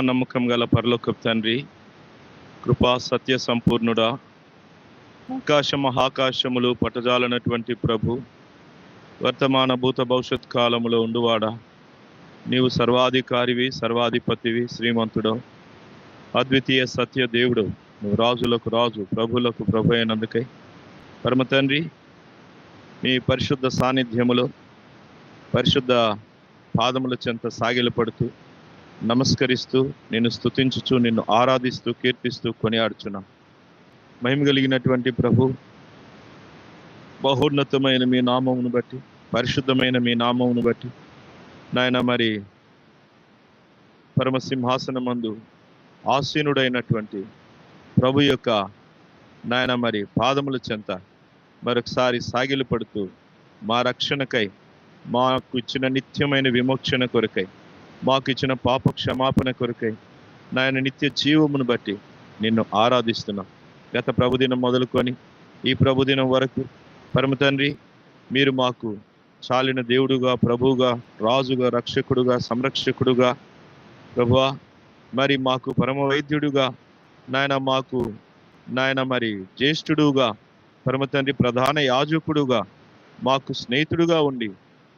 నమ్మకం గల పరలోకపు తండ్రి కృపా సత్య సంపూర్ణుడా ఆకాశ మహాకాశములు పటజాలనటువంటి ప్రభు వర్తమాన భూత భవిష్యత్ కాలములో ఉండువాడా. నీవు సర్వాధికారివి సర్వాధిపతివి శ్రీమంతుడు అద్వితీయ సత్య దేవుడు. నువ్వు రాజులకు రాజు ప్రభులకు ప్రభు అయినందుకై. పరమ తండ్రి మీ పరిశుద్ధ సాన్నిధ్యములో పరిశుద్ధ పాదముల చెంత సాగిలపడుతూ నమస్కరిస్తూ నిన్ను స్థుతించుచు నిన్ను ఆరాధిస్తూ కీర్తిస్తూ కొనియాడుచున్నాం. మహిమ కలిగినటువంటి ప్రభు బహోన్నతమైన మీ నామమును బట్టి పరిశుద్ధమైన మీ నామమును బట్టి నాయన మరి పరమసింహాసనమందు ఆసీనుడైనటువంటి ప్రభు యొక్క నాయన మరి పాదముల చెంత మరొకసారి సాగిలు పడుతూ మా రక్షణకై మాకు ఇచ్చిన నిత్యమైన విమోక్షణ కొరకై మాకు ఇచ్చిన పాప క్షమాపణ కొరకై నాయన నిత్య జీవమును బట్టి నిన్ను ఆరాధిస్తున్నాం. గత ప్రభుదినం మొదలుకొని ఈ ప్రభుదినం వరకు పరమ తండ్రి మీరు మాకు చాలిన దేవుడుగా ప్రభువుగా రాజుగా రక్షకుడుగా సంరక్షకుడుగా ప్రభువా మరి మాకు పరమ వైద్యుడుగా నాయన మాకు నాయన మరి జ్యేష్ఠుడుగా పరమ తండ్రి ప్రధాన యాజకుడుగా మాకు స్నేహితుడుగా ఉండి